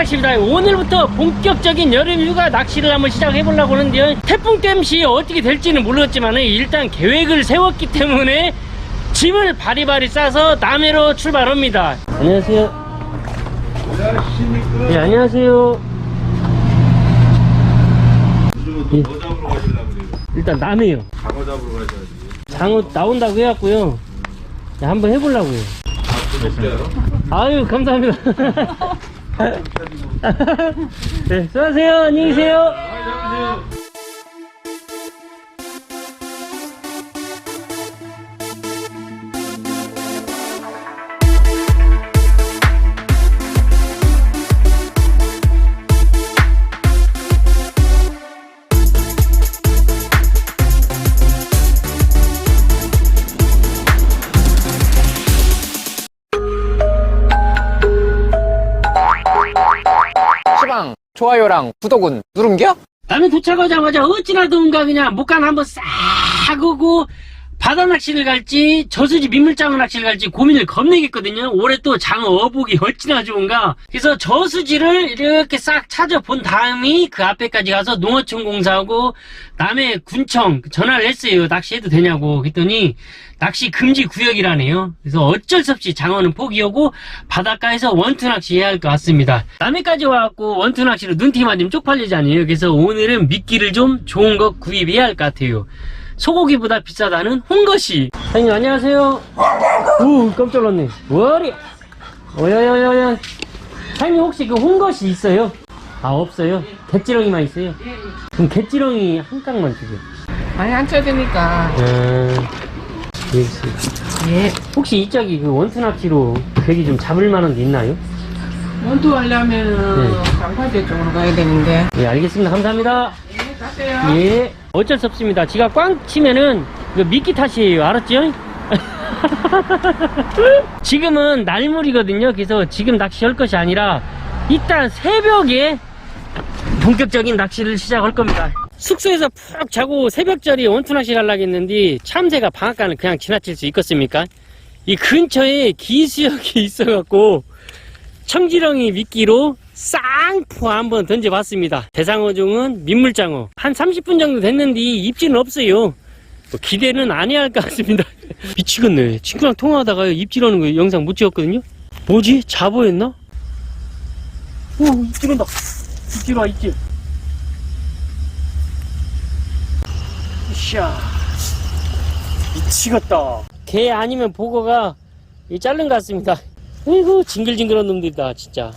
낚시입니다. 오늘부터 본격적인 여름 휴가 낚시를 한번 시작해 보려고 하는데요. 태풍 땜시 어떻게 될지는 모르겠지만 일단 계획을 세웠기 때문에 짐을 바리바리 싸서 남해로 출발합니다. 안녕하세요. 네, 안녕하세요. 요즘은 또뭐 잡으러 가시려고 그래요? 일단 남해요. 장어 잡으러 가셔야지. 장어 나온다고 해갖고요. 네, 한번 해보려고요. 아? 아유, 감사합니다. 네, 수고하세요. 안녕히 계세요. 아, 잡으세요. 시방 좋아요랑 구독은 누른겨? 남해 도착하자마자 어찌나 더운가 그냥 목간 한번 싹 오고 바다 낚시를 갈지 저수지 민물장어 낚시를 갈지 고민을 겁내겠거든요. 올해 또 장어 어복이 어찌나 좋은가. 그래서 저수지를 이렇게 싹 찾아본 다음이 그 앞에까지 가서 농어촌 공사하고 남해 군청 전화를 했어요. 낚시해도 되냐고. 그랬더니 낚시 금지 구역이라네요. 그래서 어쩔 수 없이 장어는 포기하고 바닷가에서 원투 낚시 해야 할 것 같습니다. 남해까지 와갖고 원투 낚시로 눈티 맞으면 쪽팔리잖아요. 그래서 오늘은 미끼를 좀 좋은 거 구입해야 할 것 같아요. 소고기보다 비싸다는 홍것이. 사장님 안녕하세요. 오 깜짝 놀랐네. 뭐리? 오야야야야. 사장님 혹시 그 홍것이 있어요? 아 없어요. 갯지렁이만 있어요. 그럼 갯지렁이 한 깡만 주세요. 많이 안 여기 있어요. 예 혹시 이쪽이 그 원투 낚시로 괴기 좀 잡을 만한 게 있나요? 원투 하려면 네. 장파제 쪽으로 가야 되는데 예, 알겠습니다. 감사합니다. 예 가세요 예. 어쩔 수 없습니다. 지가 꽝 치면은 이거 미끼 탓이에요. 알았죠? 지금은 날물이거든요. 그래서 지금 낚시할 것이 아니라 이따 새벽에 본격적인 낚시를 시작할 겁니다. 숙소에서 푹 자고 새벽자리 원투 낚시 가려고 했는데 참새가 방앗간을 그냥 지나칠 수 있겠습니까? 이 근처에 기수역이 있어갖고 청지렁이 미끼로 쌍포 한번 던져봤습니다. 대상어종은 민물장어. 한 30분 정도 됐는데 입질은 없어요. 뭐 기대는 안 해야 할 것 같습니다. 미치겠네. 친구랑 통화하다가 입질하는 거 영상 못 찍었거든요. 뭐지? 자보였나? 오, 입질한다. 입질 와, 입질. 으쌰. 미치겠다. 개 아니면 보고가 이 자른 것 같습니다. 아이고, 징글징글한 놈들이다, 진짜.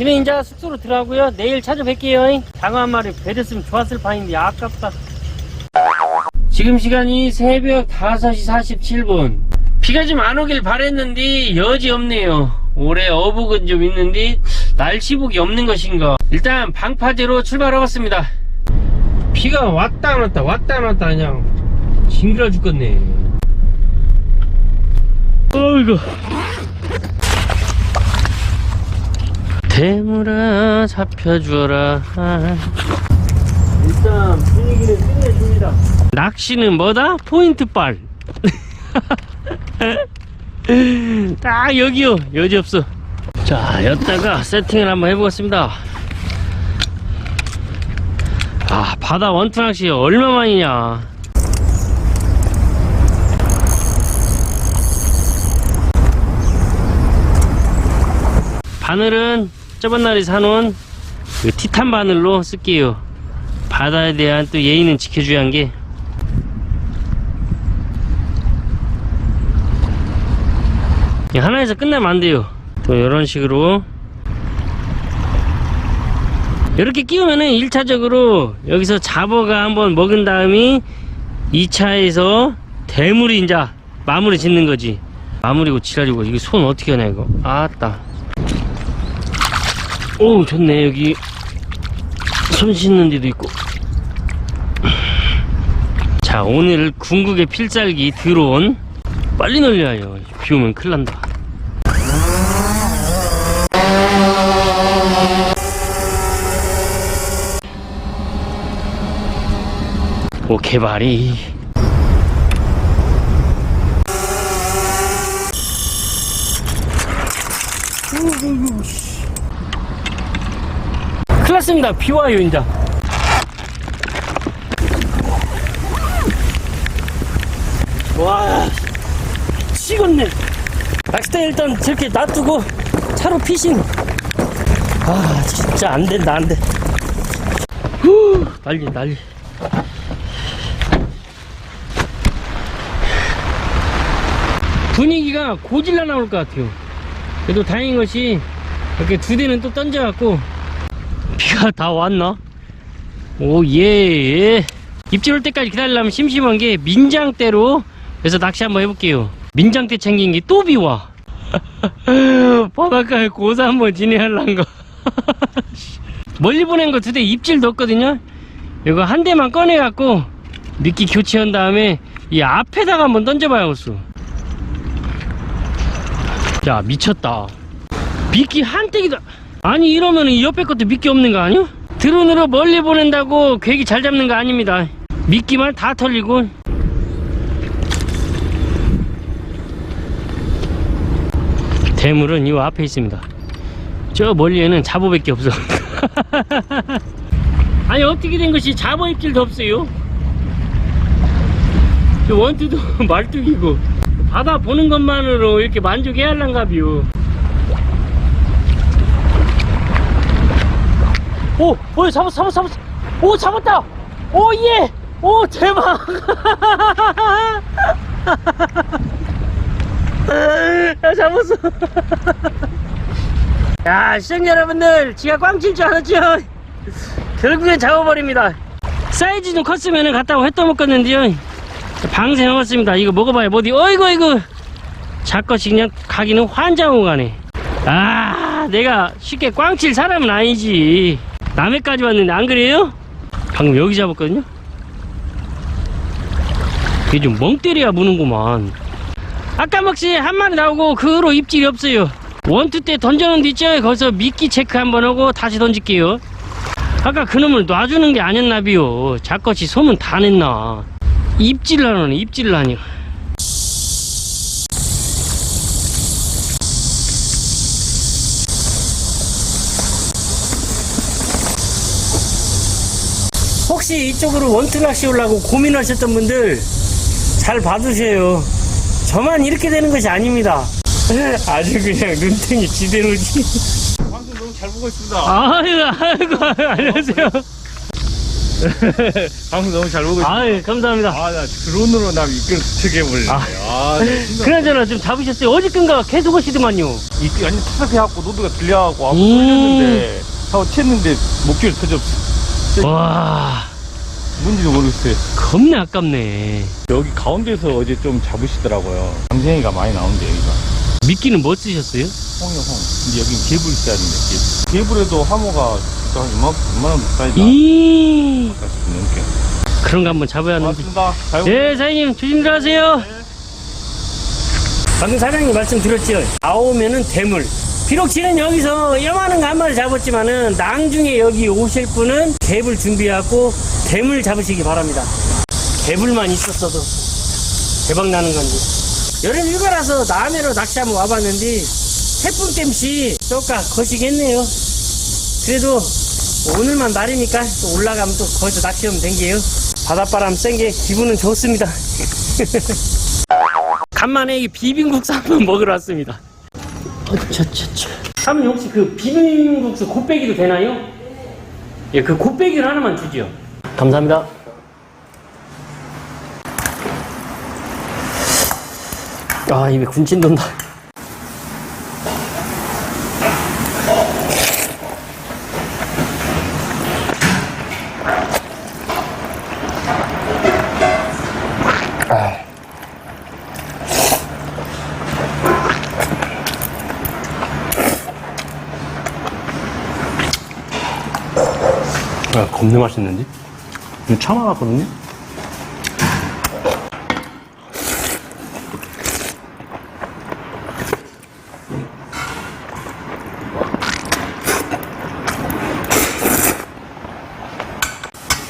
집에 이제 숙소로 들어가고요. 내일 찾아뵐게요. 장어 한 마리 배렸으면 좋았을 판인데 아깝다. 지금 시간이 새벽 5시 47분. 비가 좀 안 오길 바랬는데 여지 없네요. 올해 어복은 좀 있는데 날씨복이 없는 것인가. 일단 방파제로 출발하겠습니다. 비가 왔다 안 왔다 왔다 안 왔다 그냥 징그러 죽겠네. 어이구. 대물아 잡혀주어라. 일단 분위기는 끝내줍니다. 낚시는 뭐다? 포인트빨. 딱 여기요. 여지 없어. 자 여기다가 세팅을 한번 해보겠습니다. 아 바다 원투 낚시 얼마만이냐? 바늘은 저번 날에 사놓은 그 티탄 바늘로 쓸게요. 바다에 대한 또 예의는 지켜줘야 한 게. 하나에서 끝나면 안 돼요. 또 이런 식으로. 이렇게 끼우면은 1차적으로 여기서 잡어가 한번 먹은 다음에 2차에서 대물이 이제 마무리 짓는 거지. 마무리고 지랄이고 이거 손 어떻게 하냐 이거. 아따. 오 좋네 여기. 손 씻는 데도 있고. 자 오늘 궁극의 필살기 드론 빨리 놀려요. 비 오면 큰일 난다. 오 개발이 끝났습니다. 비 와요, 이제. 와, 미치겠네. 낚싯대 일단 저렇게 놔두고 차로 피싱. 아, 진짜 안 된다, 안 돼. 후, 난리, 난리. 분위기가 고질러 나올 것 같아요. 그래도 다행인 것이 이렇게 두 대는 또 던져갖고 비가 다 왔나? 오, 예. 입질 올 때까지 기다리려면 심심한 게 민장대로 그래서 낚시 한번 해볼게요. 민장대 챙긴 게 또 비와. 바닷가에 고사 한번 거. 멀리 보낸 거 두 대 입질도 없거든요. 이거 한 대만 꺼내갖고 미끼 교체한 다음에 이 앞에다가 한번 던져봐야 겠어. 야 미쳤다. 미끼 한 떼기도 아니 이러면 이 옆에 것도 미끼 없는 거 아니야? 드론으로 멀리 보낸다고 괴기 잘 잡는 거 아닙니다. 미끼만 다 털리고 대물은 이 앞에 있습니다. 저 멀리에는 잡어밖에 없어. 아니 어떻게 된 것이 잡어 입질도 없어요. 저 원투도 말뚝이고 바다 보는 것만으로 이렇게 만족해야 할란가 비요. 오, 오, 잡았어, 잡았어, 잡았어. 오, 잡았다. 오, 예. 오, 대박. 야, 잡았어. 야, 시청자 여러분들, 지가 꽝칠 줄 알았죠? 결국엔 잡아버립니다. 사이즈 좀 컸으면 갖다가 회 떠먹겠는데요. 방생 먹었습니다. 이거 먹어봐야 뭐디, 어이구, 어이구. 작것이 그냥 가기는 환장하고 가네. 아, 내가 쉽게 꽝칠 사람은 아니지. 남해까지 왔는데 안 그래요? 방금 여기 잡았거든요? 이게 좀 멍 때려야 무는구만. 아까 막시 한 마리 나오고 그 후로 입질이 없어요. 원투 때 던져놓은 데 있죠? 거기서 미끼 체크 한번 하고 다시 던질게요. 아까 그놈을 놔주는 게 아니었나 비요. 작것이 소문 다 냈나. 입질을 하노네, 입질을 하니. 혹시 이쪽으로 원투 낚시 오려고 고민하셨던 분들 잘 봐두세요. 저만 이렇게 되는 것이 아닙니다. 아주 그냥 눈탱이 지대로지. 방송 너무 잘 보고 있습니다. 아유, 아이고, 안녕하세요. 방송 너무 잘 보고 있습니다. 아유, 감사합니다. 아, 나 드론으로 나 미끌 트게 볼래. 아. 아, 나 진짜. 그나저나 좀 잡으셨어요? 어저께인가 계속 오시더만요. 이 완전 탑탑해갖고 노드가 들려갖고 아무 음. 털렸는데 하고 쳤는데 목줄 터졌어. 와, 뭔지도 모르겠어요. 겁나 아깝네. 여기 가운데서 어제 좀 잡으시더라고요. 강생이가 많이 나오는데 여기가. 미끼는 뭐 쓰셨어요? 홍이요 홍. 근데 여긴 개불 있어야되는데 개불. 개불에도 하모가 진짜 한 이만 이만한 사이즈다. 이 넘게. 그런 거 한번 잡아야 하는데. 고맙습니다. 잘 네, 사장님 조심 들어가세요. 방금 사장님 말씀 드렸죠. 나오면은 대물. 비록 지는 여기서 요만한 거 한 마리 잡았지만은 낭중에 여기 오실 분은 개불 준비하고 대물 잡으시기 바랍니다. 개불만 있었어도 대박 나는 건데. 여름 휴가라서 남해로 낚시 한번 와봤는데 태풍 땜시 쪼까 거시겠네요. 그래도 오늘만 날이니까 또 올라가면 또 거기서 낚시하면 된게요. 바닷바람 센 게 기분은 좋습니다. 간만에 이 비빔국수 한번 먹으러 왔습니다. 어차차차. 사모님 혹시 그 비빔국수 곱빼기도 되나요? 예, 그 곱빼기를 하나만 주지요. 감사합니다. 아, 입에 군침 돈다. 아, 겁나 맛있는데? 이거 처음 와봤거든요?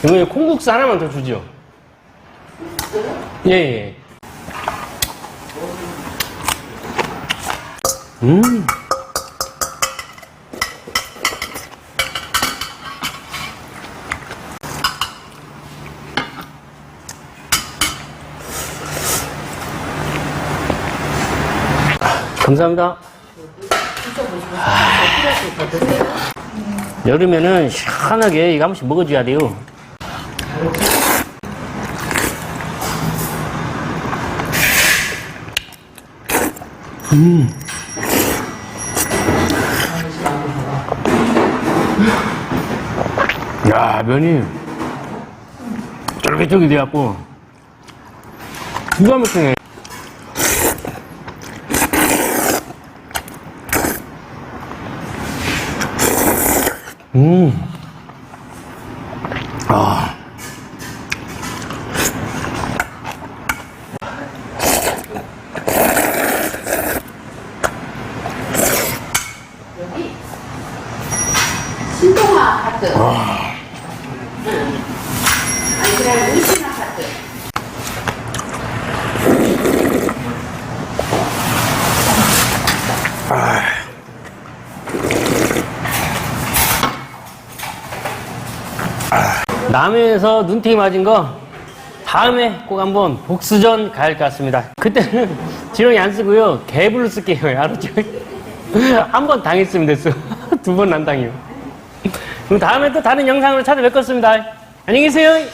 이번에 콩국수 하나만 더 주죠. 예, 예. 음. 감사합니다. 아, 여름에는 시원하게 이거 한 번씩 먹어줘야 돼요. 야, 면이 쫄깃쫄깃해갖고 기가 막히네. 음. 아. 신동아 하트. 아니 그냥 의신아 하트. 남해에서 눈탱이 맞은 거 다음에 꼭 한번 복수전 가야 할 것 같습니다. 그때는 지렁이 안 쓰고요. 개불로 쓸게요. 알았죠? 한 번 당했으면 됐어. 두 번 안 당해요. 그럼 다음에 또 다른 영상으로 찾아뵙겠습니다. 안녕히 계세요.